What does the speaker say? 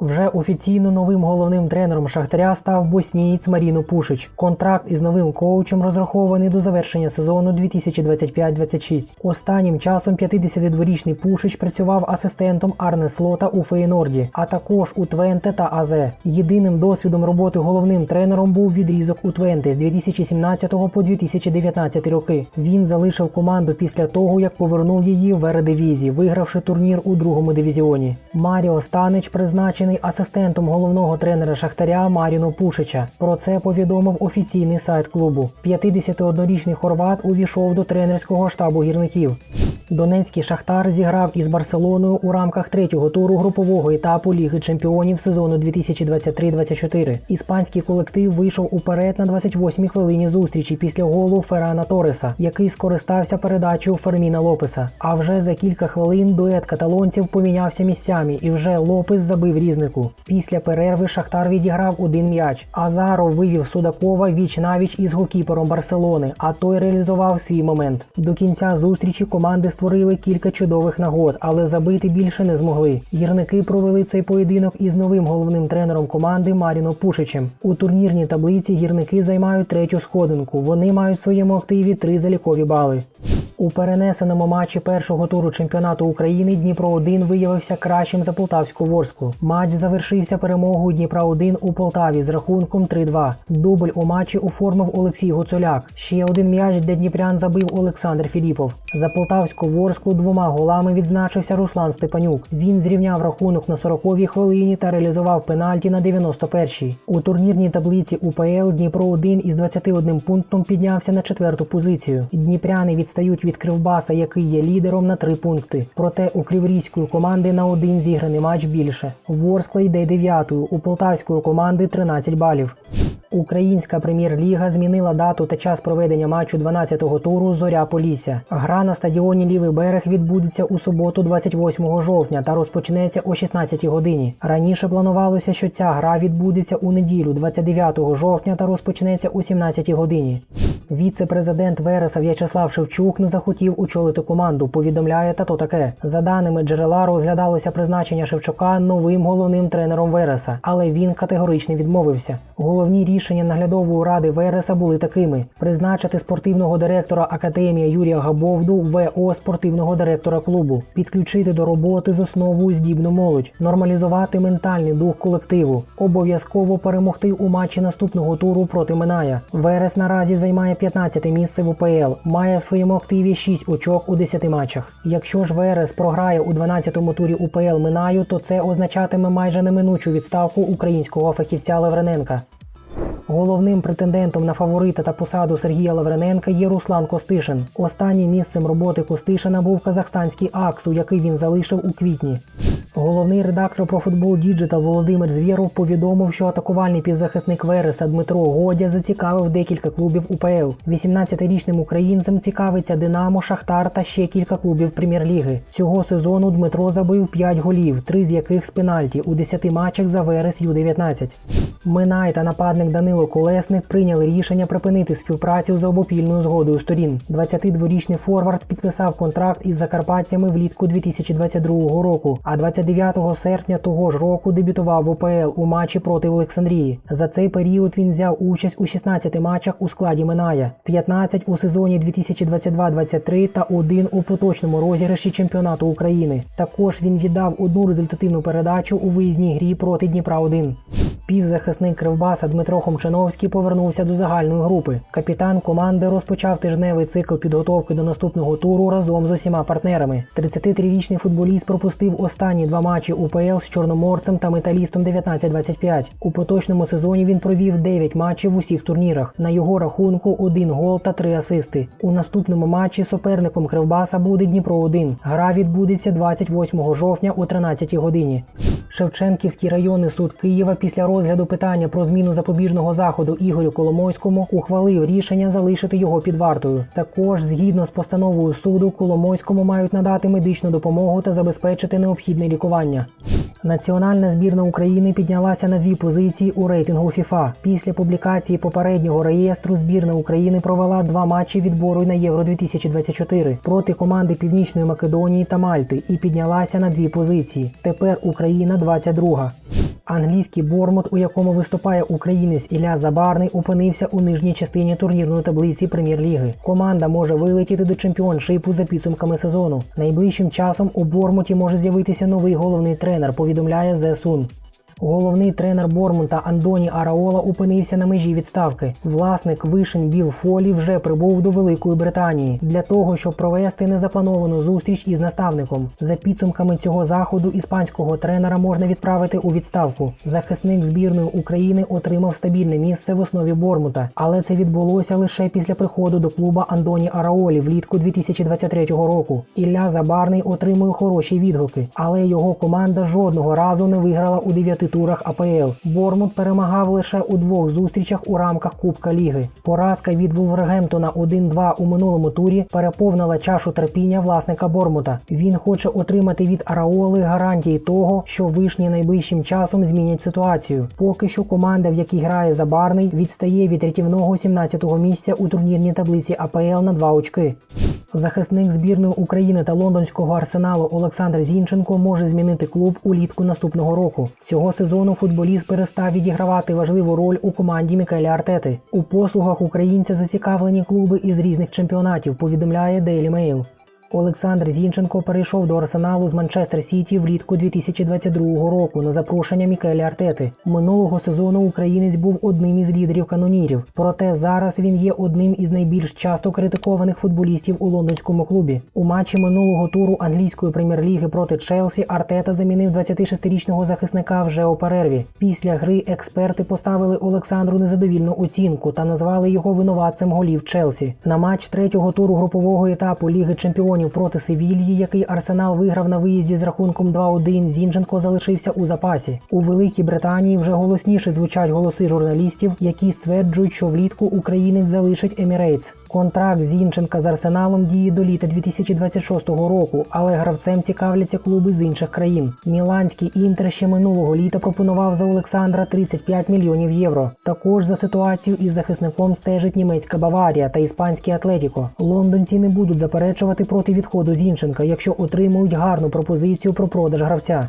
Вже офіційно новим головним тренером Шахтаря став боснієць Маріно Пушич. Контракт із новим коучем розрахований до завершення сезону 2025-26. Останнім часом 52-річний Пушич працював асистентом Арне Слота у Фейнорді, а також у Твенте та Азе. Єдиним досвідом роботи головним тренером був відрізок у Твенте з 2017 по 2019 роки. Він залишив команду після того, як повернув її в Ередивізі, вигравши турнір у другому дивізіоні. Маріо Станич призначений асистентом головного тренера Шахтаря Маріно Пушича. Про це повідомив офіційний сайт клубу. 51-річний хорват увійшов до тренерського штабу гірників. Донецький Шахтар зіграв із Барселоною у рамках третього туру групового етапу Ліги Чемпіонів сезону 2023-24. Іспанський колектив вийшов уперед на 28-й хвилині зустрічі після голу Феррана Тореса, який скористався передачею Ферміна Лопеса. А вже за кілька хвилин дует каталонців помінявся місцями, і вже Лопес забив різнику. Після перерви Шахтар відіграв один м'яч. Азаров вивів Судакова віч навіч із голкіпером Барселони, а той реалізував свій момент. До кінця зустрічі команди створили кілька чудових нагод, але забити більше не змогли. Гірники провели цей поєдинок із новим головним тренером команди Маріно Пушичем. У турнірній таблиці гірники займають третю сходинку. Вони мають в своєму активі три залікові бали. У перенесеному матчі першого туру чемпіонату України Дніпро 1 виявився кращим за Полтавську Ворску. Матч завершився перемогою Дніпра 1 у Полтаві з рахунком 3-2. Дубль у матчі оформив Олексій Гуцуляк. Ще один м'яч для Дніпрян забив Олександр Філіпов. За Полтавську Ворсклу двома голами відзначився Руслан Степанюк. Він зрівняв рахунок на 40-й хвилині та реалізував пенальті на 91-й. У турнірній таблиці УПЛ Дніпро 1 із 21 пунктом піднявся на четверту позицію. Дніпряни відстають від Кривбаса, який є лідером на три пункти. Проте у криворізької команди на один зіграний матч більше. Ворскла йде дев'ятою, у полтавської команди 13 балів. Українська прем'єр-ліга змінила дату та час проведення матчу 12-го туру Зоря Полісся. Гра на стадіоні Лівий берег відбудеться у суботу, 28 жовтня, та розпочнеться о 16-й годині. Раніше планувалося, що ця гра відбудеться у неділю, 29 жовтня, та розпочнеться о 17-й годині. Віце-президент Вереса В'ячеслав Шевчук не захотів очолити команду. Повідомляє та то таке. За даними джерела, розглядалося призначення Шевчука новим головним тренером Вереса, але він категорично відмовився. Головні рішення наглядової ради Вереса були такими: призначити спортивного директора академії Юрія Габовду ВО спортивного директора клубу, підключити до роботи з основою здібну молодь, нормалізувати ментальний дух колективу, обов'язково перемогти у матчі наступного туру проти Миная. Верес наразі займає 15 місце в УПЛ, має в своєму активі 6 очок у 10 матчах. Якщо ж Верес програє у 12-му турі УПЛ Минаю, то це означатиме майже неминучу відставку українського фахівця Лаврененка. Головним претендентом на фаворита та посаду Сергія Лаврененка є Руслан Костишин. Останнім місцем роботи Костишина був казахстанський Аксу, який він залишив у квітні. Головний редактор про футбол Діджитал Володимир Звєров повідомив, що атакувальний півзахисник Вереса Дмитро Годя зацікавив декілька клубів УПЛ. 18-річним українцем цікавиться Динамо, Шахтар та ще кілька клубів прем'єр-ліги. Цього сезону Дмитро забив 5 голів, три з яких з пенальті у 10 матчах за Верес Ю-19. Минай та нападник Данило Колесник прийняли рішення припинити співпрацю за обопільною згодою сторін. 22-річний форвард підписав контракт із закарпатцями влітку 2022 року, а 29 серпня того ж року дебютував в ОПЛ у матчі проти Олександрії. За цей період він взяв участь у 16 матчах у складі Миная, 15 у сезоні 2022-23 та один у поточному розіграші чемпіонату України. Також він віддав одну результативну передачу у виїзній грі проти Дніпра 1 Півзахисник Кривбаса Дмитро Хомчиновський повернувся до загальної групи. Капітан команди розпочав тижневий цикл підготовки до наступного туру разом з усіма партнерами. 33-річний футболіст пропустив останні два матчі УПЛ з Чорноморцем та металістом 19-25. У поточному сезоні він провів 9 матчів в усіх турнірах. На його рахунку один гол та три асисти. У наступному матчі суперником Кривбаса буде Дніпро 1 Гра відбудеться 28 жовтня о 13 годині. Шевченківський районний суд Києва після розгляду питання про зміну запобіжного заходу Ігорю Коломойському ухвалив рішення залишити його під вартою. Також, згідно з постановою суду, Коломойському мають надати медичну допомогу та забезпечити необхідне лікування. Національна збірна України піднялася на дві позиції у рейтингу FIFA. Після публікації попереднього реєстру збірна України провела два матчі відбору на Євро 2024 проти команди Північної Македонії та Мальти і піднялася на дві позиції. Тепер Україна 22. Англійський Бормут, у якому виступає українець Ілля Забарний, опинився у нижній частині турнірної таблиці прем'єр-ліги. Команда може вилетіти до чемпіоншипу за підсумками сезону. Найближчим часом у Бормуті може з'явитися новий головний тренер. Повідомляє The Sun. Головний тренер Бормута Андоні Араола опинився на межі відставки. Власник вишень Біл Фолі вже прибув до Великої Британії для того, щоб провести незаплановану зустріч із наставником. За підсумками цього заходу іспанського тренера можна відправити у відставку. Захисник збірної України отримав стабільне місце в основі Бормута, але це відбулося лише після приходу до клуба Андоні Араолі влітку 2023 року. Ілля Забарний отримує хороші відгуки, але його команда жодного разу не виграла у дев'яти турах АПЛ. Бормут перемагав лише у двох зустрічах у рамках Кубка Ліги. Поразка від Вулвергемптона 1-2 у минулому турі переповнила чашу терпіння власника Бормута. Він хоче отримати від Араоли гарантії того, що вишні найближчим часом змінять ситуацію. Поки що команда, в якій грає Забарний, відстає від рятівного 17-го місця у турнірній таблиці АПЛ на 2 очки. Захисник збірної України та лондонського арсеналу Олександр Зінченко може змінити клуб улітку наступного року. Цього сезону футболіст перестав відігравати важливу роль у команді Мікеля Артети. У послугах українця зацікавлені клуби із різних чемпіонатів. Повідомляє Daily Mail. Олександр Зінченко перейшов до Арсеналу з Манчестер Сіті влітку 2022 року на запрошення Мікеля Артети. Минулого сезону українець був одним із лідерів канонірів. Проте зараз він є одним із найбільш часто критикованих футболістів у лондонському клубі. У матчі минулого туру англійської прем'єр-ліги проти Челсі Артета замінив 26-річного захисника вже у перерві. Після гри експерти поставили Олександру незадовільну оцінку та назвали його винуватцем голів Челсі. На матч третього туру групового етапу Ліги Чемпіонів проти Севільї, який Арсенал виграв на виїзді з рахунком 2-1, Зінченко залишився у запасі. У Великій Британії вже голосніше звучать голоси журналістів, які стверджують, що влітку українець залишить Емірейтс. Контракт Зінченка з Арсеналом діє до літа 2026 року, але гравцем цікавляться клуби з інших країн. Міланський інтер ще минулого літа пропонував за Олександра 35 мільйонів євро. Також за ситуацію із захисником стежить німецька Баварія та іспанський Атлетіко. Лондонці не будуть заперечувати проти відходу Зінченка, якщо отримують гарну пропозицію про продаж гравця.